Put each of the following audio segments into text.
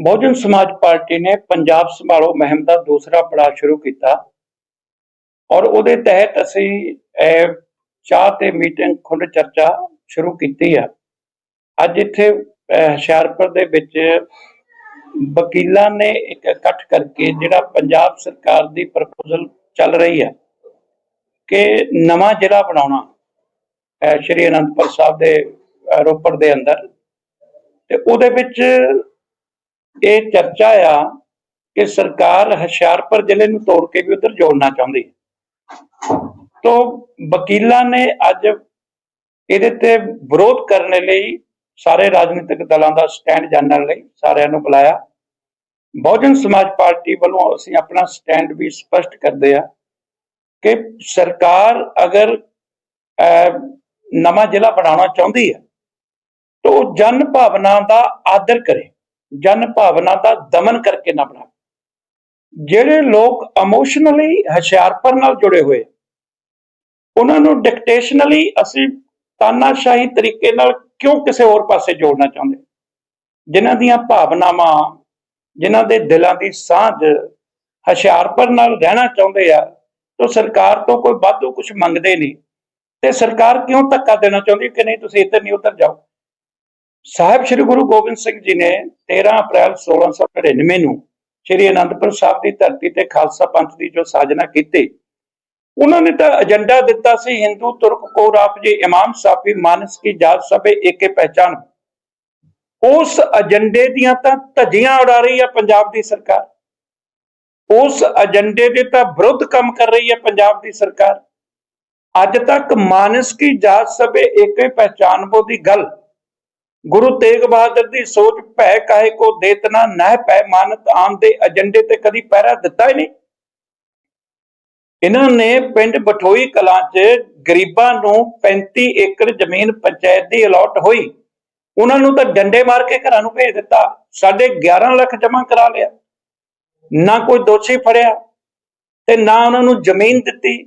ਬਹੁਜਨ ਸਮਾਜ ਪਾਰਟੀ ਨੇ ਪੰਜਾਬ ਸੰਭਾਲੋ ਮੁਹਿੰਮ ਦਾ ਦੂਸਰਾ ਪੜਾਅ ਸ਼ੁਰੂ ਕੀਤਾ ਔਰ ਉਹਦੇ ਤਹਿਤ ਅਸੀਂ ਚਾਹ ਤੇ ਮੀਟਿੰਗ ਖੁੱਲ੍ਹ ਚਰਚਾ ਸ਼ੁਰੂ ਕੀਤੀ ਆ। ਅੱਜ ਇੱਥੇ ਅਹ, ਹੁਸ਼ਿਆਰਪੁਰ ਦੇ ਵਿੱਚ ਵਕੀਲਾਂ ਨੇ ਇੱਕ ਇਕੱਠ ਕਰਕੇ ਜਿਹੜਾ ਪੰਜਾਬ ਸਰਕਾਰ ਦੀ ਪ੍ਰਪੋਜ਼ਲ ਚੱਲ ਰਹੀ ਹੈ ਕਿ ਨਵਾਂ ਜ਼ਿਲ੍ਹਾ ਬਣਾਉਣਾ ਸ਼੍ਰੀ ਅਨੰਦਪੁਰ ਸਾਹਿਬ ਦੇ ਰੋਪੜ ਦੇ ਅੰਦਰ ਤੇ ਉਹਦੇ ਵਿੱਚ ਇਹ ਚਰਚਾ ਆ ਕਿ ਸਰਕਾਰ ਹੁਸ਼ਿਆਰਪੁਰ ਜ਼ਿਲ੍ਹੇ ਨੂੰ ਤੋੜ ਕੇ ਵੀ ਉਧਰ ਜੋੜਨਾ ਚਾਹੁੰਦੀ ਹੈ। ਤੋ ਵਕੀਲਾਂ ਨੇ ਅੱਜ ਇਹਦੇ ਤੇ ਵਿਰੋਧ ਕਰਨ ਲਈ ਸਾਰੇ ਰਾਜਨੀਤਿਕ ਦਲਾਂ ਦਾ ਸਟੈਂਡ ਜਾਣਨ ਲਈ ਸਾਰਿਆਂ ਨੂੰ ਬੁਲਾਇਆ। ਬਹੁਜਨ ਸਮਾਜ ਪਾਰਟੀ ਵੱਲੋਂ ਅਸੀਂ ਆਪਣਾ ਸਟੈਂਡ ਵੀ ਸਪਸ਼ਟ ਕਰਦੇ ਆ ਕਿ ਸਰਕਾਰ ਅਗਰ ਅਹ, ਨਵਾਂ ਜ਼ਿਲ੍ਹਾ ਬਣਾਉਣਾ ਚਾਹੁੰਦੀ ਹੈ ਤਾਂ ਉਹ ਜਨ ਭਾਵਨਾ ਦਾ ਆਦਰ ਕਰੇ। ਜਨ ਭਾਵਨਾ ਦਾ ਦਮਨ ਕਰਕੇ ਨਾ ਬਣਾ ਜਿਹੜੇ ਲੋਕ ਇਮੋਸ਼ਨਲੀ ਹੁਸ਼ਿਆਰਪੁਰ ਨਾਲ ਜੁੜੇ ਹੋਏ, ਉਹਨਾਂ ਨੂੰ ਡਿਕਟੇਸ਼ਨਲੀ ਅਸੀਂ ਤਾਨਾਸ਼ਾਹੀ ਤਰੀਕੇ ਨਾਲ ਕਿਉਂ ਕਿਸੇ ਹੋਰ ਪਾਸੇ ਜੋੜਨਾ ਚਾਹੁੰਦੇ? ਜਿਨ੍ਹਾਂ ਦੀਆਂ ਭਾਵਨਾਵਾਂ, ਜਿਨ੍ਹਾਂ ਦੇ ਦਿਲਾਂ ਦੀ ਸਾਂਝ ਹੁਸ਼ਿਆਰਪੁਰ ਨਾਲ ਰਹਿਣਾ ਚਾਹੁੰਦੇ ਆ, ਤਾਂ ਸਰਕਾਰ ਤੋਂ ਕੋਈ ਵਾਧੂ ਕੁਝ ਮੰਗਦੇ ਨਹੀਂ। ਤੇ ਸਰਕਾਰ ਕਿਉਂ ਧੱਕਾ ਦੇਣਾ ਚਾਹੁੰਦੀ ਕਿ ਨਹੀਂ, ਤੁਸੀਂ ਇੱਧਰ ਨਹੀਂ, ਉੱਧਰ ਜਾਓ। ਸਾਹਿਬ ਸ੍ਰੀ ਗੁਰੂ ਗੋਬਿੰਦ ਸਿੰਘ ਜੀ ਨੇ 13 ਅਪ੍ਰੈਲ 1699 ਨੂੰ ਸ੍ਰੀ ਅਨੰਦਪੁਰ ਸਾਹਿਬ ਦੀ ਧਰਤੀ ਤੇ ਖਾਲਸਾ ਪੰਥ ਦੀ ਜੋ ਸਾਜਨਾ ਕੀਤੀ, ਉਹਨਾਂ ਨੇ ਤਾਂ ਏਜੰਡਾ ਦਿੱਤਾ ਸੀ ਹਿੰਦੂ, ਤੁਰਕ ਕੋ ਰਾਪ ਇਮਾਮ ਸਾਫੀ ਮਾਨਸ ਕੀ ਜਾਤ ਸਭੇ, ਏਕੇ ਪਹਿਚਾਨ ਉਸ ਏਜੰਡੇ ਦੀਆਂ ਤਾਂ ਧੱਜੀਆਂ ਉਡਾ ਰਹੀ ਹੈ ਪੰਜਾਬ ਦੀ ਸਰਕਾਰ। ਉਸ ਏਜੰਡੇ ਦੇ ਤਾਂ ਵਿਰੁੱਧ ਕੰਮ ਕਰ ਰਹੀ ਹੈ ਪੰਜਾਬ ਦੀ ਸਰਕਾਰ। ਅੱਜ ਤੱਕ ਮਾਨਸ ਕੀ ਜਾਤ ਸਭੇ, ਏਕੇ ਪਹਿਚਾਨਬੋ ਦੀ ਗੱਲ ਗੁਰੂ ਤੇਗ ਬਹਾਦਰ ਦੀ ਸੋਚ ਭੈ ਕਾਹੇ ਕੋ ਦੇਤਨਾ ਨਹਿ ਪੈ ਮਾਨਤ ਆਮ ਦੇ ਏਜੰਡੇ ਤੇ ਕਦੀ ਪਹਿਰਾ ਦਿੱਤਾ ਹੀ ਨਹੀਂ। ਇਹਨਾਂ ਨੇ ਪਿੰਡ ਬਠੋਈ ਕਲਾਂ 'ਚ ਗਰੀਬਾਂ ਨੂੰ 35 ਏਕੜ ਜ਼ਮੀਨ ਪੰਚਾਇਤ ਦੀ ਅਲਾਟ ਹੋਈ। ਉਹਨਾਂ ਨੂੰ ਤਾਂ ਡੰਡੇ ਮਾਰ ਕੇ ਘਰਾਂ ਨੂੰ ਭੇਜ ਦਿੱਤਾ। ਸਾਡੇ 11 ਲੱਖ ਜਮ੍ਹਾਂ ਕਰਾ ਲਿਆ। ਨਾ ਕੋਈ ਦੋਸ਼ੀ ਫੜਿਆ ਤੇ ਨਾ ਉਹਨਾਂ ਨੂੰ ਜ਼ਮੀਨ ਦਿੱਤੀ।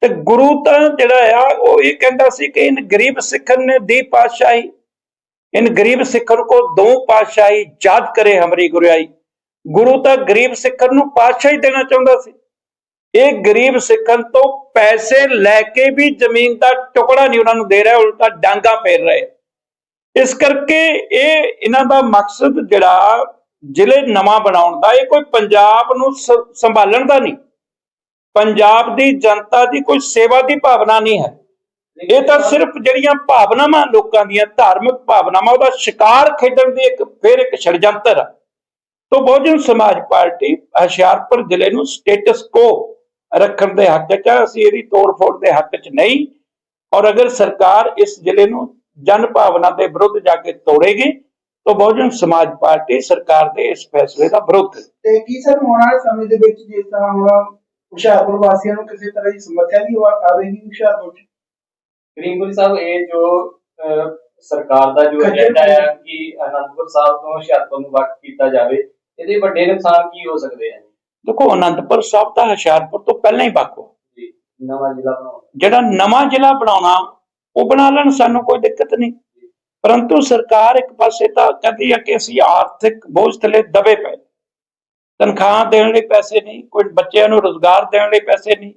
ਤੇ ਗੁਰੂ ਤਾਂ ਜਿਹੜਾ ਆ, ਉਹ ਇਹ ਕਹਿੰਦਾ ਸੀ ਕਿ ਇਨ ਗਰੀਬ ਸਿੱਖਣ ਨੇ ਦੀ ਪਾਤਸ਼ਾਹੀ ਇਨ ਗਰੀਬ ਸਿੱਖਨ ਕੋ ਦੋ ਪਾਤਸ਼ਾਹੀ ਯਾਦ ਕਰੇ ਹਮਰੀ ਗੁਰਿਆਈ ਗੁਰੂ ਤਾਂ ਗਰੀਬ ਸਿੱਖਨ ਨੂੰ ਪਾਤਸ਼ਾਹੀ ਦੇਣਾ ਚਾਹੁੰਦਾ ਸੀ ਇਹ ਗਰੀਬ ਸਿੱਖਣ ਤੋਂ ਪੈਸੇ ਲੈ ਕੇ ਵੀ ਜ਼ਮੀਨ ਦਾ ਟੁਕੜਾ ਨਹੀਂ ਉਹਨਾਂ ਨੂੰ ਦੇ ਰਿਹਾ ਉਲਟਾ ਡਾਂਗਾ ਫੇਰ ਰਹੇ ਇਸ ਕਰਕੇ ਇਹ ਇਹਨਾਂ ਦਾ ਮਕਸਦ ਜਿਹੜਾ ਜ਼ਿਲ੍ਹੇ ਨਵਾਂ ਬਣਾਉਣ ਦਾ ਇਹ ਕੋਈ ਪੰਜਾਬ ਨੂੰ ਸ- ਸੰਭਾਲਣ ਦਾ ਨਹੀਂ ਪੰਜਾਬ ਦੀ ਜਨਤਾ ਦੀ ਕੋਈ ਸੇਵਾ ਦੀ ਭਾਵਨਾ ਨਹੀਂ ਹੈ ਇਹ ਤਾਂ ਸਿਰਫ ਜਿਹੜੀਆਂ ਭਾਵਨਾਵਾਂ ਲੋਕਾਂ ਦੀਆਂ, ਧਾਰਮਿਕ ਭਾਵਨਾਵਾਂ, ਉਹਦਾ ਸ਼ਿਕਾਰ ਖੇਡਣ ਦੀ ਇੱਕ ਫਿਰ ਇੱਕ ਛੜਜੰਤਰ ਤੋਂ ਬਹੁਜਨ ਸਮਾਜ ਪਾਰਟੀ ਹੁਸ਼ਿਆਰਪੁਰ ਜ਼ਿਲ੍ਹੇ ਨੂੰ ਸਟੇਟਸ ਕੋ ਰੱਖਣ ਦੇ ਹੱਕ 'ਚ ਅਸੀਂ ਇਹਦੀ ਤੋੜ-ਫੋੜ ਦੇ ਹੱਕ 'ਚ ਨਹੀਂ। ਔਰ ਅਗਰ ਸਰਕਾਰ ਇਸ ਜ਼ਿਲ੍ਹੇ ਨੂੰ ਜਨ ਭਾਵਨਾ ਦੇ ਵਿਰੁੱਧ ਜਾ ਕੇ ਤੋੜੇਗੀ, ਤਾਂ ਬਹੁਜਨ ਸਮਾਜ ਪਾਰਟੀ ਸਰਕਾਰ ਦੇ ਇਸ ਫੈਸਲੇ ਦਾ ਵਿਰੋਧ ਕਰੇਗੀ ਤੇ ਕੀ ਸਰ, ਹੋਣ ਵਾਲੇ ਸਮੇਂ ਦੇ ਵਿੱਚ ਜਿਸ ਤਰ੍ਹਾਂ ਹੁਣ ਹੁਸ਼ਿਆਰਪੁਰ ਵਾਸੀਆਂ ਨੂੰ ਕਿਸੇ ਤਰ੍ਹਾਂ ਦੀ ਸਮੱਸਿਆ ਨਹੀਂ ਆਵੇਗੀ ਹੁਸ਼ਿਆਰਪੁਰ ਚ? ਕਰੀਮਪੁਰੀ ਸਾਹਿਬ ਇਹ ਜੋ ਸਰਕਾਰ ਦਾ ਜੋ ਏਜੰਡਾ ਹੈ ਕਿ ਅਨੰਦਪੁਰ ਸਾਹਿਬ ਤੋਂ ਹੁਸ਼ਿਆਰਪੁਰ ਨੂੰ ਵੱਖ ਕੀਤਾ ਜਾਵੇ ਇਹਦੇ ਵੱਡੇ ਨੁਕਸਾਨ ਕੀ ਹੋ ਸਕਦੇ ਆ? ਦੇਖੋ ਅਨੰਦਪੁਰ ਸਾਹਿਬ ਤਾਂ ਹੁਸ਼ਿਆਰਪੁਰ ਤੋਂ ਪਹਿਲਾਂ ਹੀ ਵੱਖ ਹੋ। ਜੀ ਨਵਾਂ ਜ਼ਿਲ੍ਹਾ ਬਣਾਉਣਾ ਜਿਹੜਾ ਨਵਾਂ ਜ਼ਿਲ੍ਹਾ ਬਣਾਉਣਾ ਉਹ ਬਣਾ ਲੈਣ ਸਾਨੂੰ ਕੋਈ ਦਿੱਕਤ ਨਹੀਂ। ਪਰੰਤੂ ਸਰਕਾਰ ਇੱਕ ਪਾਸੇ ਤਾਂ ਕਹਿੰਦੀ ਹੈ ਕਿ ਅਸੀਂ ਆਰਥਿਕ ਬੋਝ ਥਲੇ ਦਬੇ ਪਏ। ਤਨਖਾਹ ਦੇਣ ਲਈ ਪੈਸੇ ਨਹੀਂ ਕੋਈ ਬੱਚਿਆਂ ਨੂੰ ਰੋਜ਼ਗਾਰ ਦੇਣ ਲਈ ਪੈਸੇ ਨਹੀਂ।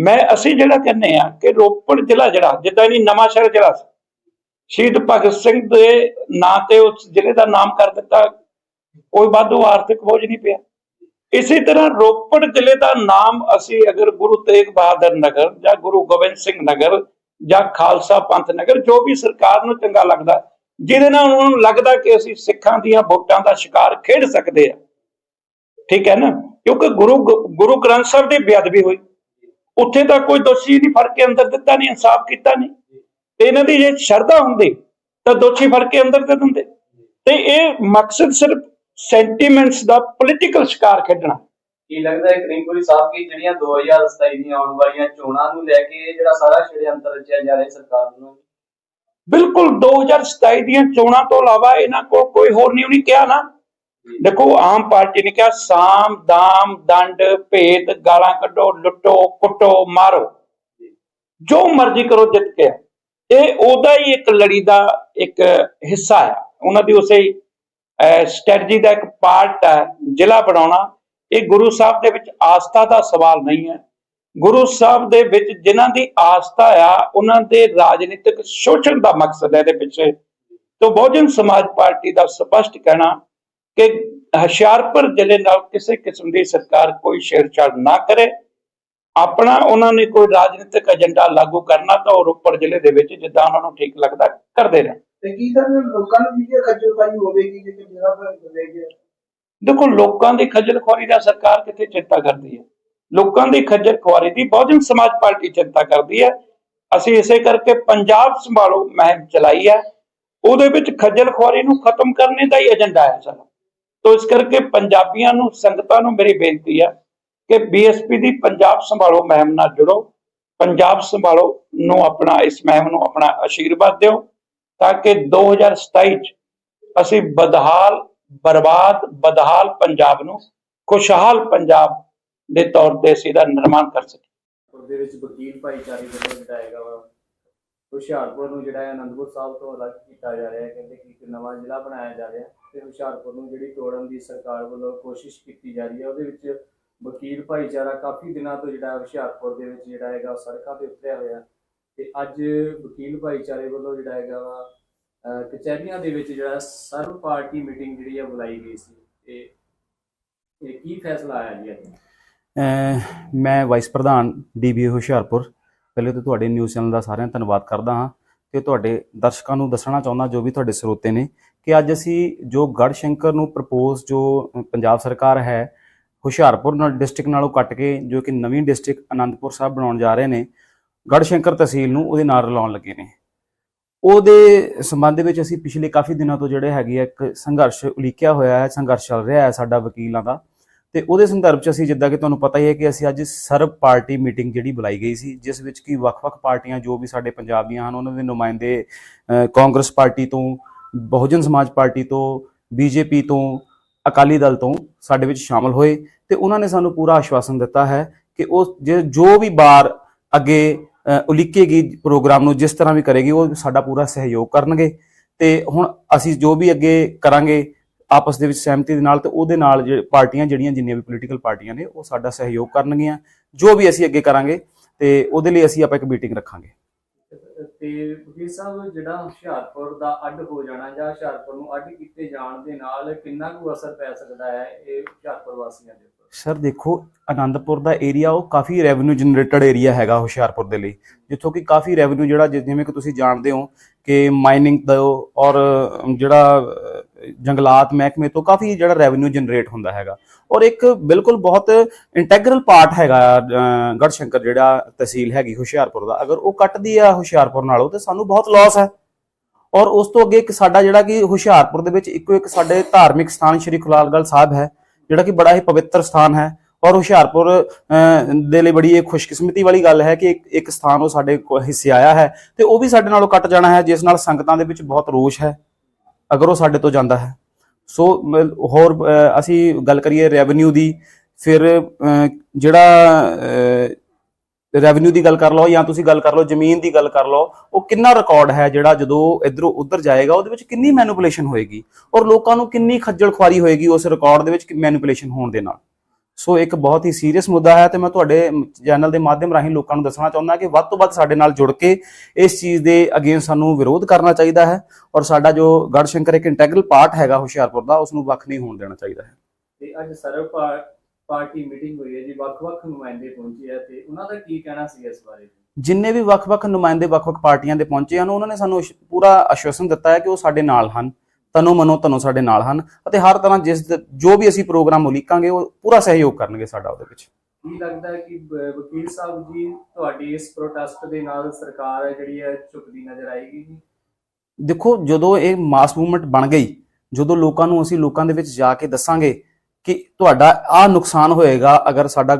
ਮੈਂ ਅਸੀਂ ਜਿਹੜਾ ਕਹਿੰਦੇ ਆ ਕਿ ਰੋਪੜ ਜ਼ਿਲ੍ਹਾ ਜਿਹੜਾ, ਜਿੱਦਾਂ ਨਹੀਂ ਨਵਾਂ ਸ਼ਹਿਰ ਜ਼ਿਲ੍ਹਾ ਸੀ, ਸ਼ਹੀਦ ਭਗਤ ਸਿੰਘ ਦੇ ਨਾਂ ਤੇ ਉਸ ਜ਼ਿਲ੍ਹੇ ਦਾ ਨਾਮ ਕਰ ਦਿੱਤਾ, ਕੋਈ ਵਾਧੂ ਆਰਥਿਕ ਬੋਝ ਨਹੀਂ ਪਿਆ। ਇਸੇ ਤਰ੍ਹਾਂ ਰੋਪੜ ਜ਼ਿਲ੍ਹੇ ਦਾ ਨਾਮ ਅਸੀਂ ਅਗਰ ਗੁਰੂ ਤੇਗ ਬਹਾਦਰ ਨਗਰ ਜਾਂ ਗੁਰੂ ਗੋਬਿੰਦ ਸਿੰਘ ਨਗਰ ਜਾਂ ਖਾਲਸਾ ਪੰਥ ਨਗਰ, ਜੋ ਵੀ ਸਰਕਾਰ ਨੂੰ ਚੰਗਾ ਲੱਗਦਾ, ਜਿਹਦੇ ਨਾਲ ਉਹਨਾਂ ਨੂੰ ਲੱਗਦਾ ਕਿ ਅਸੀਂ ਸਿੱਖਾਂ ਦੀਆਂ ਵੋਟਾਂ ਦਾ ਸ਼ਿਕਾਰ ਖੇਡ ਸਕਦੇ ਆ ਠੀਕ ਹੈ ਨਾ? ਕਿਉਂਕਿ ਗੁਰੂ ਗੁਰੂ ਗ੍ਰੰਥ ਸਾਹਿਬ ਦੀ ਬੇਅਦਬੀ ਹੋਈ। ਉੱਥੇ ਤਾਂ ਕੋਈ ਦੋਸ਼ੀ ਨਹੀਂ ਫੜ ਕੇ ਅੰਦਰ ਦਿੱਤਾ ਨਹੀਂ ਇਨਸਾਫ ਕੀਤਾ ਨਹੀਂ। ਤੇ ਇਹਨਾਂ ਦੀ ਜੇ ਸ਼ਰਧਾ ਹੁੰਦੀ ਤਾਂ ਦੋਸ਼ੀ ਫੜ ਕੇ ਅੰਦਰ ਦੇ ਦਿੰਦੇ। ਤੇ ਇਹ ਮਕਸਦ ਸਿਰਫ ਸੈਂਟੀਮੈਂਟਸ ਦਾ ਪੋਲੀਟੀਕਲ ਸ਼ਿਕਾਰ ਖੇਡਣਾ। ਕੀ ਲੱਗਦਾ ਹੈ ਕਰੀਮਪੁਰੀ ਸਾਹਿਬ ਕਿ ਜਿਹੜੀਆਂ 2027 ਦੀਆਂ ਆਉਣ ਵਾਲੀਆਂ ਚੋਣਾਂ ਨੂੰ ਲੈ ਕੇ ਜਿਹੜਾ ਸਾਰਾ ਸ਼ੜਯੰਤਰ ਰਚਿਆ ਜਾ ਰਿਹਾ ਸਰਕਾਰ ਵੱਲੋਂ ਬਿਲਕੁਲ 2027 ਦੀਆਂ ਚੋਣਾਂ ਤੋਂ ਇਲਾਵਾ ਇਹਨਾਂ ਕੋਲ ਕੋਈ ਹੋਰ ਨਹੀਂ ਉਹਨੇ ਕਿਹਾ ਨਾ ਦੇਖੋ, ਆਮ ਪਾਰਟੀ ਨੇ ਕਿਹਾ, ਸਾਮ, ਦਾਮ, ਦੰਡ, ਭੇਦ, ਗਾਲਾਂ ਕੱਢੋ, ਲੁੱਟੋ, ਕੁੱਟੋ, ਮਾਰੋ। ਜੋ ਮਰਜ਼ੀ ਕਰੋ, ਜਿੱਤ ਕੇ ਇਹ ਉਹਦਾ ਹੀ ਇੱਕ ਲੜੀ ਦਾ ਇੱਕ ਹਿੱਸਾ ਹੈ ਉਹਨਾਂ ਦੀ ਉਸੇ ਸਟ੍ਰੈਟਜੀ ਦਾ ਇੱਕ ਪਾਰਟ ਹੈ ਜ਼ਿਲ੍ਹਾ ਬਣਾਉਣਾ। ਇਹ ਗੁਰੂ ਸਾਹਿਬ ਦੇ ਵਿੱਚ ਆਸਥਾ ਦਾ ਸਵਾਲ ਨਹੀਂ ਹੈ। ਗੁਰੂ ਸਾਹਿਬ ਦੇ ਵਿੱਚ ਜਿਨ੍ਹਾਂ ਦੀ ਆਸਥਾ ਆ, ਉਹਨਾਂ ਦੇ ਰਾਜਨੀਤਿਕ ਸ਼ੋਸ਼ਣ ਦਾ ਮਕਸਦ ਹੈ ਇਹਦੇ ਪਿੱਛੇ। ਤੋਂ ਬਹੁਜਨ ਸਮਾਜ ਪਾਰਟੀ ਦਾ ਸਪਸ਼ਟ ਕਹਿਣਾ ਕਿ ਹੁਸ਼ਿਆਰਪੁਰ ਜ਼ਿਲ੍ਹੇ ਨਾਲ ਕਿਸੇ ਕਿਸਮ ਦੀ ਸਰਕਾਰ ਕੋਈ ਛੇੜਛਾੜ ਨਾ ਕਰੇ। ਆਪਣਾ ਉਹਨਾਂ ਨੇ ਕੋਈ ਰਾਜਨੀਤਿਕ ਏਜੰਡਾ ਲਾਗੂ ਕਰਨਾ ਤਾਂ ਉਹ ਰੋਪੜ ਜ਼ਿਲ੍ਹੇ ਦੇ ਵਿੱਚ ਜਿੱਦਾਂ ਉਹਨਾਂ ਨੂੰ ਠੀਕ ਲੱਗਦਾ ਕਰਦੇ ਰਹਿਣ। ਤੇ ਕੀ ਸਰ ਲੋਕਾਂ ਨੂੰ ਵੀ ਖੱਜਲ ਪਾਈ ਹੋਵੇਗੀ ਜਗ੍ਹਾ ਪਰ ਬਦਲੇ ਗਿਆ ਦੇਖੋ ਲੋਕਾਂ ਦੀ ਖੱਜਲ ਖੁਆਰੀ ਦਾ ਸਰਕਾਰ ਕਿੱਥੇ ਚਿੰਤਾ ਕਰਦੀ ਹੈ? ਲੋਕਾਂ ਦੀ ਖੱਜਲ ਖੁਆਰੀ ਦੀ ਬਹੁਜਨ ਸਮਾਜ ਪਾਰਟੀ ਚਿੰਤਾ ਕਰਦੀ ਹੈ। ਅਸੀਂ ਇਸੇ ਕਰਕੇ ਪੰਜਾਬ ਸੰਭਾਲੋ ਮੁਹਿੰਮ ਚਲਾਈ ਹੈ। ਉਹਦੇ ਵਿੱਚ ਖੱਜਲ ਖੁਆਰੀ ਨੂੰ ਖਤਮ ਕਰਨੇ ਦਾ ਹੀ ਏਜੰਡਾ ਹੈ ਸਾਡਾ। ਤੋਂ ਇਸ ਕਰਕੇ ਪੰਜਾਬੀਆਂ ਨੂੰ, ਸੰਗਤਾਂ ਨੂੰ ਮੇਰੀ ਬੇਨਤੀ ਹੈ ਕਿ ਬੀਐਸਪੀ ਦੀ ਪੰਜਾਬ ਸੰਭਾਲੋ ਮੁਹਿੰਮ ਨਾਲ ਜੁੜੋ, ਪੰਜਾਬ ਸੰਭਾਲੋ ਨੂੰ ਆਪਣਾ, ਇਸ ਮੁਹਿੰਮ ਨੂੰ ਆਪਣਾ ਆਸ਼ੀਰਵਾਦ ਦਿਓ ਤਾਂ ਕਿ 2027 ਚ ਅਸੀਂ ਬਦਹਾਲ, ਬਰਬਾਦ, ਬਦਹਾਲ ਪੰਜਾਬ ਨੂੰ, ਖੁਸ਼ਹਾਲ ਪੰਜਾਬ ਦੇ ਤੌਰ ਤੇ ਅਸੀਂ ਦਾ ਨਿਰਮਾਣ ਕਰ ਸਕੀਏ। ਉਹਦੇ ਵਿੱਚ ਵਕੀਲ ਭਾਈਚਾਰੇ ਵੱਲੋਂ ਜਿਹੜਾ ਹੈਗਾ ਹੁਸ਼ਿਆਰਪੁਰ ਨੂੰ ਜਿਹੜਾ ਹੈ ਅਨੰਦਪੁਰ ਸਾਹਿਬ ਤੋਂ ਅਲੱਗ ਕੀਤਾ ਜਾ ਰਿਹਾ ਹੈ, ਕਹਿੰਦੇ ਕਿ ਇੱਕ ਨਵਾਂ ਜ਼ਿਲ੍ਹਾ ਬਣਾਇਆ ਜਾ ਰਿਹਾ ਹੈ ਤੇ ਹੁਸ਼ਿਆਰਪੁਰ ਨੂੰ ਜਿਹੜੀ ਤੋੜਨ ਦੀ ਸਰਕਾਰ ਵੱਲੋਂ ਕੋਸ਼ਿਸ਼ ਕੀਤੀ ਜਾ ਰਹੀ ਹੈ, ਉਹਦੇ ਵਿੱਚ ਵਕੀਲ ਭਾਈਚਾਰਾ ਕਾਫੀ ਦਿਨਾਂ ਤੋਂ ਜਿਹੜਾ ਹੁਸ਼ਿਆਰਪੁਰ ਦੇ ਵਿੱਚ ਜਿਹੜਾ ਹੈਗਾ ਸੜਕਾਂ ਤੇ ਉਤਰਿਆ ਹੋਇਆ ਤੇ ਅੱਜ ਵਕੀਲ ਭਾਈਚਾਰੇ ਵੱਲੋਂ ਜਿਹੜਾ ਹੈਗਾ ਵਾ ਕਚਹਿਰੀਆਂ ਦੇ ਵਿੱਚ ਜਿਹੜਾ ਸਰਵ ਪਾਰਟੀ ਮੀਟਿੰਗ ਜਿਹੜੀ ਹੈ ਬੁਲਾਈ ਗਈ ਸੀ ਤੇ ਇਹ ਕੀ ਫੈਸਲਾ ਆਇਆ ਜੀ ਅੱਜ? ਮੈਂ ਵਾਈਸ ਪ੍ਰਧਾਨ ਡੀਬੀਏ ਹੁਸ਼ਿਆਰਪੁਰ ਪਹਿਲੇ ਤਾਂ ਤੁਹਾਡੇ ਨਿਊਜ਼ ਚੈਨਲ ਦਾ ਸਾਰਿਆਂ ਦਾ ਧੰਨਵਾਦ ਕਰਦਾ ਹਾਂ ਤੇ ਤੁਹਾਡੇ ਦਰਸ਼ਕਾਂ ਨੂੰ ਦੱਸਣਾ ਚਾਹੁੰਦਾ ਜੋ ਵੀ ਤੁਹਾਡੇ ਸਰੋਤੇ ਨੇ ਕਿ ਅੱਜ ਅਸੀਂ ਜੋ ਗੜਸ਼ੰਕਰ ਨੂੰ ਪ੍ਰਪੋਜ਼ ਜੋ ਪੰਜਾਬ ਸਰਕਾਰ ਹੈ, ਹੁਸ਼ਿਆਰਪੁਰ ਨਾਲ ਡਿਸਟ੍ਰਿਕਟ ਨਾਲੋਂ ਕੱਟ ਕੇ ਜੋ ਕਿ ਨਵੀਂ ਡਿਸਟ੍ਰਿਕਟ ਅਨੰਦਪੁਰ ਸਾਹਿਬ ਬਣਾਉਣ ਜਾ ਰਹੇ ਨੇ, ਗੜਸ਼ੰਕਰ ਤਹਿਸੀਲ ਨੂੰ ਉਹਦੇ ਨਾਲ ਰਲਾਉਣ ਲੱਗੇ ਨੇ। ਉਹਦੇ ਸੰਬੰਧ ਦੇ ਵਿੱਚ ਅਸੀਂ ਪਿਛਲੇ ਕਾਫੀ ਦਿਨਾਂ ਤੋਂ ਜਿਹੜੇ ਹੈਗੇ ਆ ਇੱਕ ਸੰਘਰਸ਼ ਉਲੀਕਿਆ ਹੋਇਆ ਹੈ, ਸੰਘਰਸ਼ ਚੱਲ ਰਿਹਾ ਹੈ ਸਾਡਾ ਵਕੀਲਾਂ ਦਾ। ਤੇ ਉਹਦੇ ਸੰਦਰਭ ਚ ਅਸੀਂ ਜਿੱਦਾਂ ਕਿ ਤੁਹਾਨੂੰ ਪਤਾ ਹੀ ਹੈ ਕਿ ਅਸੀਂ ਅੱਜ ਸਰਬ ਪਾਰਟੀ ਮੀਟਿੰਗ ਜਿਹੜੀ ਬੁਲਾਈ ਗਈ ਸੀ, ਜਿਸ ਵਿੱਚ ਕਿ ਵੱਖ-ਵੱਖ ਪਾਰਟੀਆਂ ਜੋ ਵੀ ਸਾਡੇ ਪੰਜਾਬ ਦੀਆਂ ਹਨ, ਉਹਨਾਂ ਦੇ ਨੁਮਾਇੰਦੇ ਕਾਂਗਰਸ ਪਾਰਟੀ ਤੋਂ, ਬਹੁਜਨ ਸਮਾਜ ਪਾਰਟੀ ਤੋਂ, ਬੀਜੇਪੀ ਤੋਂ, ਅਕਾਲੀ ਦਲ ਤੋਂ ਸਾਡੇ ਵਿੱਚ ਸ਼ਾਮਲ ਹੋਏ ਤੇ ਉਹਨਾਂ ਨੇ ਸਾਨੂੰ ਪੂਰਾ ਆਸ਼ਵਾਸਨ ਦਿੱਤਾ ਹੈ ਕਿ ਉਹ ਜੇ- ਜੋ ਵੀ ਬਾਰ ਅੱਗੇ ਉਲੀਕੇਗੀ ਪ੍ਰੋਗਰਾਮ ਨੂੰ ਜਿਸ ਤਰ੍ਹਾਂ ਵੀ ਕਰੇਗੀ, ਉਹ ਸਾਡਾ ਪੂਰਾ ਸਹਿਯੋਗ ਕਰਨਗੇ ਤੇ ਹੁਣ ਅਸੀਂ ਜੋ ਵੀ ਅੱਗੇ ਕਰਾਂਗੇ ਆਪਸ ਦੇ ਵਿੱਚ ਸਹਿਮਤੀ ਦੇ ਨਾਲ ਤੇ ਉਹਦੇ ਨਾਲ ਜਿਹੜੇ ਪਾਰਟੀਆਂ ਜਿਹੜੀਆਂ ਜਿੰਨੀਆਂ ਵੀ ਪੋਲੀਟੀਕਲ ਪਾਰਟੀਆਂ ਨੇ, ਉਹ ਸਾਡਾ ਸਹਿਯੋਗ ਕਰਨਗੀਆਂ, ਜੋ ਵੀ ਅਸੀਂ ਅੱਗੇ ਕਰਾਂਗੇ ਤੇ ਉਹਦੇ ਲਈ ਅਸੀਂ ਆਪਾਂ ਇੱਕ ਮੀਟਿੰਗ ਰੱਖਾਂਗੇ। ਤੇ ਵਕੀਲ ਸਾਹਿਬ, ਜਿਹੜਾ ਹੁਸ਼ਿਆਰਪੁਰ ਦਾ ਅੱਡ ਹੋ ਜਾਣਾ ਜਾਂ ਹੁਸ਼ਿਆਰਪੁਰ ਨੂੰ ਅੱਡ ਕੀਤੇ ਜਾਣ ਦੇ ਨਾਲ ਕਿੰਨਾ ਕੁ ਅਸਰ ਪੈ ਸਕਦਾ ਹੈ ਇਹ ਹੁਸ਼ਿਆਰਪੁਰ ਵਾਸੀਆਂ ਦੇ ਸਰ ਦੇਖੋ ਅਨੰਦਪੁਰ ਦਾ ਏਰੀਆ ਉਹ ਕਾਫੀ ਰੈਵਨਿਊ ਜਨਰੇਟਡ ਏਰੀਆ ਹੈਗਾ ਹੁਸ਼ਿਆਰਪੁਰ ਦੇ ਲਈ ਜਿੱਥੋਂ ਕਿ ਕਾਫੀ ਰੈਵਨਿਊ ਜਿਹੜਾ ਜਿ- ਜਿਵੇਂ ਕਿ ਤੁਸੀਂ ਜਾਣਦੇ ਹੋ ਕਿ ਮਾਈਨਿੰਗ ਦਾ ਔਰ ਜਿਹੜਾ ਜੰਗਲਾਤ ਮਹਿਕਮੇ ਤੋਂ ਕਾਫੀ ਜਿਹੜਾ ਰੈਵਨਿਊ ਜਨਰੇਟ ਹੁੰਦਾ ਹੈਗਾ। ਔਰ ਇੱਕ ਬਿਲਕੁਲ ਬਹੁਤ ਇੰਟੈਗਰਲ ਪਾਰਟ ਹੈਗਾ ਅਹ, ਗੜਸ਼ੰਕਰ ਜਿਹੜਾ ਤਹਿਸੀਲ ਹੈਗੀ ਹੁਸ਼ਿਆਰਪੁਰ ਦਾ। ਅਗਰ ਉਹ ਕੱਟਦੀ ਆ ਹੁਸ਼ਿਆਰਪੁਰ ਨਾਲੋਂ ਤੇ ਸਾਨੂੰ ਬਹੁਤ ਲਾਸ ਹੈ। ਔਰ ਉਸ ਤੋਂ ਅੱਗੇ ਇੱਕ ਸਾਡਾ ਜਿਹੜਾ ਕਿ ਹੁਸ਼ਿਆਰਪੁਰ ਦੇ ਵਿੱਚ ਇੱਕੋ ਇੱਕ ਸਾਡੇ ਧਾਰਮਿਕ ਸਥਾਨ ਸ਼੍ਰੀ ਖੁਲਾਲਗੜ੍ਹ ਸਾਹਿਬ ਹੈ ਜਿਹੜਾ ਕਿ ਬੜਾ ਹੀ ਪਵਿੱਤਰ ਸਥਾਨ ਹੈ ਔਰ ਹੁਸ਼ਿਆਰਪੁਰ ਦੇ ਲਈ ਬੜੀ ਇਹ ਖੁਸ਼ਕਿਸਮਤੀ ਵਾਲੀ ਗੱਲ ਹੈ ਕਿ ਇੱਕ ਸਥਾਨ ਉਹ ਸਾਡੇ ਕੋ- ਹਿੱਸੇ ਆਇਆ ਹੈ ਤੇ ਉਹ ਵੀ ਸਾਡੇ ਨਾਲੋਂ ਕੱਟ ਜਾਣਾ ਹੈ, ਜਿਸ ਨਾਲ ਸੰਗਤਾਂ ਦੇ ਵਿੱਚ ਬਹੁਤ ਰੋਸ਼ ਹੈ, ਅਗਰ ਉਹ ਸਾਡੇ ਤੋਂ ਜਾਂਦਾ ਹੈ। ਸੋ, ਮ- ਹੋਰ ਅਸੀਂ ਗੱਲ ਕਰੀਏ ਰੈਵਨਿਊ ਦੀ, ਫਿਰ ਜਿਹੜਾ ਰੈਵਨਿਊ ਦੀ ਗੱਲ ਕਰ ਲਓ ਜਾਂ ਤੁਸੀਂ ਗੱਲ ਕਰ ਲਓ, ਜ਼ਮੀਨ ਦੀ ਗੱਲ ਕਰ ਲਓ, ਉਹ ਕਿੰਨਾ ਰਿਕਾਰਡ ਹੈ ਜਿਹੜਾ ਜਦੋਂ ਇਧਰੋਂ ਉਧਰ ਜਾਏਗਾ, ਉਹਦੇ ਵਿੱਚ ਕਿੰਨੀ ਮੈਨੂਪੂਲੇਸ਼ਨ ਹੋਏਗੀ ਔਰ ਲੋਕਾਂ ਨੂੰ ਕਿੰਨੀ ਖੱਜਲ ਖੁਆਰੀ ਹੋਏਗੀ ਉਸ ਰਿਕਾਰਡ ਦੇ ਵਿੱਚ ਮੈਨੂਪੂਲੇਸ਼ਨ ਹੋਣ ਦੇ ਨਾਲ। ਸੋ ਇੱਕ ਬਹੁਤ ਹੀ ਸੀਰੀਅਸ ਮੁੱਦਾ ਹੈ ਤੇ ਮੈਂ ਤੁਹਾਡੇ ਚੈਨਲ ਦੇ ਮਾਧਿਅਮ ਰਾਹੀਂ ਲੋਕਾਂ ਨੂੰ ਦੱਸਣਾ ਚਾਹੁੰਦਾ ਕਿ ਵੱਧ ਤੋਂ ਵੱਧ ਸਾਡੇ ਨਾਲ ਜੁੜ ਕੇ ਇਸ ਚੀਜ਼ ਦੇ ਅਗੇਂਸਟ ਸਾਨੂੰ ਵਿਰੋਧ ਕਰਨਾ ਚਾਹੀਦਾ ਹੈ ਔਰ ਸਾਡਾ ਜੋ ਗੜਸ਼ੰਕਰ ਇੱਕ ਇੰਟੈਗਰਲ ਪਾਰਟ ਹੈਗਾ ਹੁਸ਼ਿਆਰਪੁਰ ਦਾ ਉਸ ਨੂੰ ਵੱਖ ਨਹੀਂ ਹੋਣ ਦੇਣਾ ਚਾਹੀਦਾ ਹੈ। ਤੇ ਅੱਜ ਸਰਵ ਪਾਰਟੀ ਮੀਟਿੰਗ ਹੋਈ ਹੈ ਜੀ ਵੱਖ-ਵੱਖ ਨੁਮਾਇੰਦੇ ਪਹੁੰਚੇ ਆ ਤੇ ਉਹਨਾਂ ਦਾ ਕੀ ਕਹਿਣਾ ਸੀ ਇਸ ਬਾਰੇ? ਜਿੰਨੇ ਵੀ ਵੱਖ-ਵੱਖ ਨੁਮਾਇੰਦੇ ਵੱਖ-ਵੱਖ ਪਾਰਟੀਆਂ ਦੇ ਪਹੁੰਚੇ ਹਨ ਉਹਨਾਂ ਨੇ ਸਾਨੂੰ ਪੂਰਾ ਆਸ਼ਵਾਸਨ ਦਿੱਤਾ ਹੈ ਕਿ ਉਹ ਸਾਡੇ ਨਾਲ ਹਨ। ਤਨੋ ਮਨੋ ਤਨੋ ਸਾਡੇ ਨਾਲ ਹਨ ਅਤੇ ਹਰ ਤਰ੍ਹਾਂ ਜਿਸ ਜੋ ਵੀ ਅਸੀਂ ਪ੍ਰੋਗਰਾਮ ਉਲੀਕਾਂਗੇ ਉਹ ਪੂਰਾ ਸਹਿਯੋਗ ਕਰਨਗੇ ਸਾਡਾ ਉਹਦੇ ਵਿੱਚ। ਕੀ ਲੱਗਦਾ ਹੈ ਕਿ ਵਕੀਲ ਸਾਹਿਬ ਜੀ ਤੁਹਾਡੀ ਇਸ ਪ੍ਰੋਟੈਸਟ ਦੇ ਨਾਲ ਸਰਕਾਰ ਹੈ ਜਿਹੜੀ ਹੈ ਝੁਕਦੀ ਨਜ਼ਰ ਆਏਗੀ ਜੀ? ਦੇਖੋ ਜਦੋਂ ਇਹ ਮਾਸ ਮੂਵਮੈਂਟ ਬਣ ਗਈ ਜਦੋਂ ਲੋਕਾਂ ਨੂੰ ਅਸੀਂ ਲੋਕਾਂ ਦੇ ਵਿੱਚ ਜਾ ਕੇ ਦੱਸਾਂਗੇ ਕਿ ਤੁਹਾਡਾ ਆ ਨੁਕਸਾਨ ਹੋਏਗਾ ਅਗਰ ਸਾਡਾ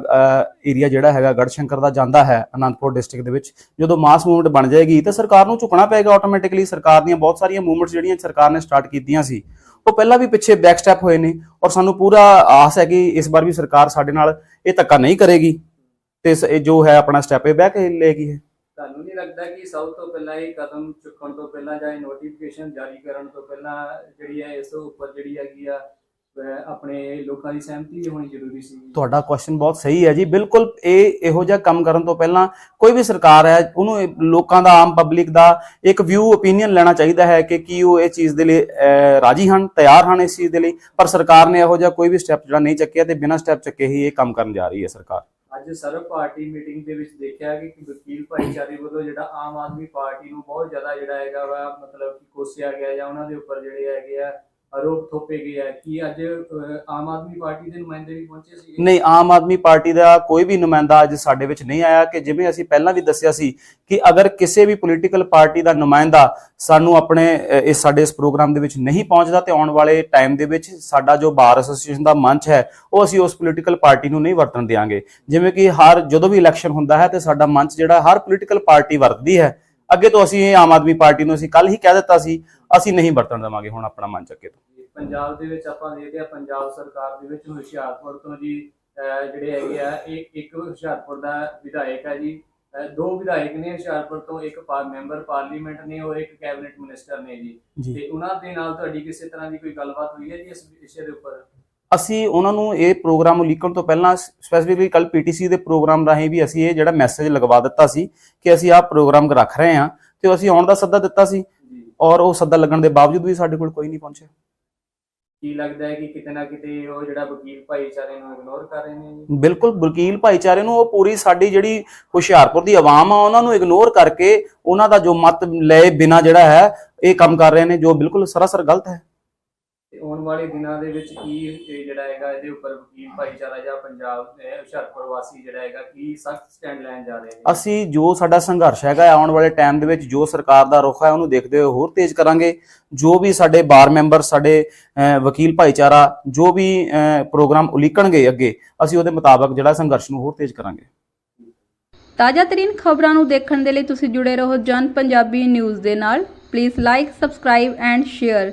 ਏਰੀਆ ਜਿਹੜਾ ਹੈਗਾ ਗੜਸ਼ੰਕਰ ਦਾ ਜਾਂਦਾ ਹੈ ਅਨੰਦਪੁਰ ਡਿਸਟ੍ਰਿਕਟ ਦੇ ਵਿੱਚ, ਜਦੋਂ ਮਾਸ ਮੂਵਮੈਂਟ ਬਣ ਜਾਏਗੀ ਤਾਂ ਸਰਕਾਰ ਨੂੰ ਝੁਕਣਾ ਪਏਗਾ ਆਟੋਮੈਟਿਕਲੀ ਸਰਕਾਰ ਦੀਆਂ ਬਹੁਤ ਸਾਰੀਆਂ ਮੂਵਮੈਂਟਸ ਜਿਹੜੀਆਂ ਸਰਕਾਰ ਨੇ ਸਟਾਰਟ ਕੀਤੀਆਂ ਸੀ, ਉਹ ਪਹਿਲਾਂ ਵੀ ਪਿੱਛੇ ਬੈਕ ਸਟੈਪ ਹੋਏ ਨੇ ਔਰ ਸਾਨੂੰ ਪੂਰਾ ਆਸ ਹੈ ਕਿ ਇਸ ਵਾਰ ਵੀ ਸਰਕਾਰ ਸਾਡੇ ਨਾਲ ਇਹ ਧੱਕਾ ਨਹੀਂ ਕਰੇਗੀ, ਤੇ ਜੋ ਹੈ ਆਪਣਾ ਸਟੈਪ ਇਹ ਬੈਕ ਲਏਗੀ ਹੈ ਤੁਹਾਨੂੰ ਨਹੀਂ ਲੱਗਦਾ ਕਿ ਸਭ ਤੋਂ ਪਹਿਲਾਂ ਇਹ ਕਦਮ ਚੁੱਕਣ ਤੋਂ ਪਹਿਲਾਂ ਜਾਂ ਨੋਟੀਫਿਕੇਸ਼ਨ ਜਾਰੀ ਕਰਨ ਤੋਂ ਪਹਿਲਾਂ ਜਿਹੜੀ ਹੈ ਇਸ ਉੱਪਰ ਜਿਹੜੀ ਹੈਗੀ ਆ ਆਪਣੇ ਲੋਕਾਂ ਦੀ ਸਹਿਮਤੀ ਹੋਣੀ ਜ਼ਰੂਰੀ ਸੀ। ਤੁਹਾਡਾ ਕੁਐਸਚਨ ਬਹੁਤ ਸਹੀ ਹੈ ਜੀ। ਬਿਲਕੁਲ ਇਹ ਇਹੋ ਜਿਹਾ ਕੰਮ ਕਰਨ ਤੋਂ ਪਹਿਲਾਂ ਕੋਈ ਵੀ ਸਰਕਾਰ ਹੈ ਉਹਨੂੰ ਲੋਕਾਂ ਦਾ ਆਮ ਪਬਲਿਕ ਦਾ ਇੱਕ ਵਿਊ ਓਪੀਨੀਅਨ ਲੈਣਾ ਚਾਹੀਦਾ ਹੈ ਕਿ ਕੀ ਉਹ ਇਹ ਚੀਜ਼ ਦੇ ਲਈ ਰਾਜੀ ਹਨ ਤਿਆਰ ਹਨ ਇਸ ਚੀਜ਼ ਦੇ ਲਈ। ਪਰ ਸਰਕਾਰ ਨੇ ਇਹੋ ਜਿਹਾ ਕੋਈ ਵੀ ਸਟੈਪ ਜਿਹੜਾ ਨਹੀਂ ਚੱਕਿਆ ਤੇ ਬਿਨਾਂ ਸਟੈਪ ਚੱਕੇ ਹੀ ਇਹ ਕੰਮ ਕਰਨ ਜਾ ਰਹੀ ਹੈ ਸਰਕਾਰ। ਅੱਜ ਸਰਵ ਪਾਰਟੀ ਮੀਟਿੰਗ ਦੇ ਵਿੱਚ ਦੇਖਿਆ ਕਿ ਵਕੀਲ ਭਾਈਚਾਰੇ ਵੱਲੋਂ ਜਿਹੜਾ ਆਮ ਆਦਮੀ ਪਾਰਟੀ ਨੂੰ ਬਹੁਤ ਜ਼ਿਆਦਾ ਜਿਹੜਾ ਹੈਗਾ ਵਾ ਮਤਲਬ ਕਿ ਕੋਸਿਆ ਗਿਆ ਜਾਂ ਉਹਨਾਂ ਦੇ ਉੱਪਰ ਜਿਹੜੇ ਹੈਗੇ ਆ ਆਰੋਪ ਥੋਪੇ ਗਏ ਆ ਕਿ ਅੱਜ ਆਮ ਆਦਮੀ ਪਾਰਟੀ ਦੇ ਨੁਮਾਇੰਦੇ ਵੀ ਪਹੁੰਚੇ ਸੀ ਨਹੀਂ, ਆਮ ਆਦਮੀ ਪਾਰਟੀ ਦਾ ਕੋਈ ਵੀ ਨੁਮਾਇੰਦਾ ਅੱਜ ਸਾਡੇ ਵਿੱਚ ਨਹੀਂ ਆਇਆ ਕਿ ਜਿਵੇਂ ਅਸੀਂ ਪਹਿਲਾਂ ਵੀ ਦੱਸਿਆ ਸੀ ਕਿ ਅਗਰ ਕਿਸੇ ਵੀ ਪੋਲੀਟੀਕਲ ਪਾਰਟੀ ਦਾ ਨੁਮਾਇੰਦਾ ਸਾਨੂੰ ਆਪਣੇ ਇਸ ਸਾਡੇ ਇਸ ਪ੍ਰੋਗਰਾਮ ਦੇ ਵਿੱਚ ਨਹੀਂ ਪਹੁੰਚਦਾ ਤੇ ਆਉਣ ਵਾਲੇ ਟਾਈਮ ਦੇ ਵਿੱਚ ਸਾਡਾ ਜੋ ਬਾਰ ਐਸੋਸੀਏਸ਼ਨ ਦਾ ਮੰਚ ਹੈ, ਉਹ ਅਸੀਂ ਉਸ ਪੋਲੀਟੀਕਲ ਪਾਰਟੀ ਨੂੰ ਨਹੀਂ ਵਰਤਣ ਦੇਵਾਂਗੇ ਜਿਵੇਂ ਕਿ ਹਰ ਜਦੋਂ ਵੀ ਇਲੈਕਸ਼ਨ ਹੁੰਦਾ ਹੈ ਤੇ ਸਾਡਾ ਮੰਚ ਜਿਹੜਾ ਹਰ ਪੋਲੀਟੀਕਲ ਪਾਰਟੀ ਵਰਤਦੀ ਹੈ ਅੱਗੇ ਤੋਂ ਅਸੀਂ ਇਹ ਆਮ ਆਦਮੀ ਪਾਰਟੀ ਨੂੰ ਅਸੀਂ ਕੱਲ ਹੀ ਕਹਿ ਦਿੱਤਾ ਸੀ ਅਸੀਂ ਨਹੀਂ ਵਰਤਣ ਦੇਵਾਂਗੇ ਹੁਣ ਆਪਣਾ ਮੰਚ ਅੱਗੇ ਤੋਂ। ਪੰਜਾਬ ਦੇ ਵਿੱਚ ਆਪਾਂ ਦੇਖਦੇ ਆ ਪੰਜਾਬ ਸਰਕਾਰ ਦੇ ਵਿੱਚ ਹੁਸ਼ਿਆਰਪੁਰ ਤੋਂ ਜੀ ਜਿਹੜੇ ਹੈਗੇ ਆ ਇਹ ਇੱਕ ਹੁਸ਼ਿਆਰਪੁਰ ਦਾ ਵਿਧਾਇਕ ਹੈ ਜੀ। ਦੋ ਵਿਧਾਇਕ ਨੇ ਹੁਸ਼ਿਆਰਪੁਰ ਤੋਂ ਇੱਕ ਪਾ- ਮੈਂਬਰ ਪਾਰਲੀਮੈਂਟ ਨੇ ਔਰ ਇੱਕ ਕੈਬਨਿਟ ਮਿਨਿਸਟਰ ਨੇ ਜੀ। ਜੀ। ਤੇ ਉਹਨਾਂ ਦੇ ਨਾਲ ਤੁਹਾਡੀ ਕਿਸੇ ਤਰ੍ਹਾਂ ਦੀ ਕੋਈ ਗੱਲਬਾਤ ਹੋਈ ਹੈ ਜੀ ਇਸ ਵਿਸ਼ੇ ਦੇ ਉੱਪਰ? ਅਸੀਂ ਉਹਨਾਂ ਨੂੰ ਇਹ ਪ੍ਰੋਗਰਾਮ ਲਿਖਣ ਤੋਂ ਪਹਿਲਾਂ ਸਪੈਸੀਫਿਕਲੀ ਕੱਲ ਪੀਟੀਸੀ ਦੇ ਪ੍ਰੋਗਰਾਮ ਰਾਹੀਂ ਵੀ ਅਸੀਂ ਇਹ ਜਿਹੜਾ ਮੈਸੇਜ ਲਗਵਾ ਦਿੱਤਾ ਸੀ ਕਿ ਅਸੀਂ ਆਹ ਪ੍ਰੋਗਰਾਮ ਰੱਖ ਰਹੇ ਹਾਂ ਤੇ ਅਸੀਂ ਆਉਣ ਦਾ ਸੱਦਾ ਦਿੱਤਾ ਸੀ ਔਰ ਉਹ ਸੱਦਾ ਲੱਗਣ ਦੇ ਬਾਵਜੂਦ ਵੀ ਸਾਡੇ ਕੋਲ ਕੋਈ ਨਹੀਂ ਪਹੁੰਚਿਆ। ਕੀ ਲੱਗਦਾ ਹੈ ਕਿ ਕਿਤੇ ਨਾ ਕਿਤੇ ਉਹ ਜਿਹੜਾ ਵਕੀਲ ਭਾਈਚਾਰੇ ਨੂੰ ਇਗਨੋਰ ਕਰ ਰਹੇ ਨੇ ਬਿਲਕੁਲ ਵਕੀਲ ਭਾਈਚਾਰੇ ਨੂੰ ਉਹ ਪੂਰੀ ਸਾਡੀ ਜਿਹੜੀ ਹੁਸ਼ਿਆਰਪੁਰ ਦੀ ਆਵਾਮ ਆ ਉਹਨਾਂ ਨੂੰ ਇਗਨੋਰ ਕਰਕੇ ਉਹਨਾਂ ਦਾ ਜੋ ਮਤ ਲਏ ਬਿਨਾ ਜਿਹੜਾ ਹੈ ਇਹ ਕੰਮ ਕਰ ਰਹੇ ਨੇ ਜੋ ਬਿਲਕੁਲ ਸਰਾਸਰ ਗਲਤ ਹੈ। ਤੇ ਆਉਣ ਵਾਲੇ ਦਿਨਾਂ ਦੇ ਵਿੱਚ ਕੀ ਇਹ ਜਿਹੜਾ ਹੈਗਾ ਇਹਦੇ ਉੱਪਰ ਵਕੀਲ ਭਾਈਚਾਰਾ ਜਾਂ ਪੰਜਾਬ ਅਹ, ਹੁਸ਼ਿਆਰਪੁਰ ਵਾਸੀ ਜਿਹੜਾ ਹੈਗਾ ਕੀ ਸਖਤ ਸਟੈਂਡ ਲੈਣ ਜਾ ਰਹੇ ਨੇ? ਅਸੀਂ ਜੋ ਸਾਡਾ ਸੰਘਰਸ਼ ਹੈਗਾ ਆਉਣ ਵਾਲੇ ਟਾਈਮ ਦੇ ਵਿੱਚ ਜੋ ਸਰਕਾਰ ਦਾ ਰੁਖ ਹੈ ਉਹਨੂੰ ਦੇਖਦੇ ਹੋਏ ਹੋਰ ਤੇਜ਼ ਕਰਾਂਗੇ। ਜੋ ਵੀ ਸਾਡੇ ਬਾਰ ਮੈਂਬਰ ਸਾਡੇ ਵਕੀਲ ਭਾਈਚਾਰਾ ਜੋ ਵੀ ਪ੍ਰੋਗਰਾਮ ਉਲੀਕਣਗੇ ਅੱਗੇ ਅਸੀਂ ਉਹਦੇ ਮੁਤਾਬਕ ਜਿਹੜਾ ਸੰਘਰਸ਼ ਨੂੰ ਹੋਰ ਤੇਜ਼ ਕਰਾਂਗੇ। ਤਾਜ਼ਾ ਤਰੀਨ ਖਬਰਾਂ ਨੂੰ ਦੇਖਣ ਦੇ ਲਈ ਤੁਸੀਂ ਜੁੜੇ ਰਹੋ ਜਨ ਪੰਜਾਬੀ ਨਿਊਜ਼ ਦੇ ਨਾਲ। Please like subscribe and share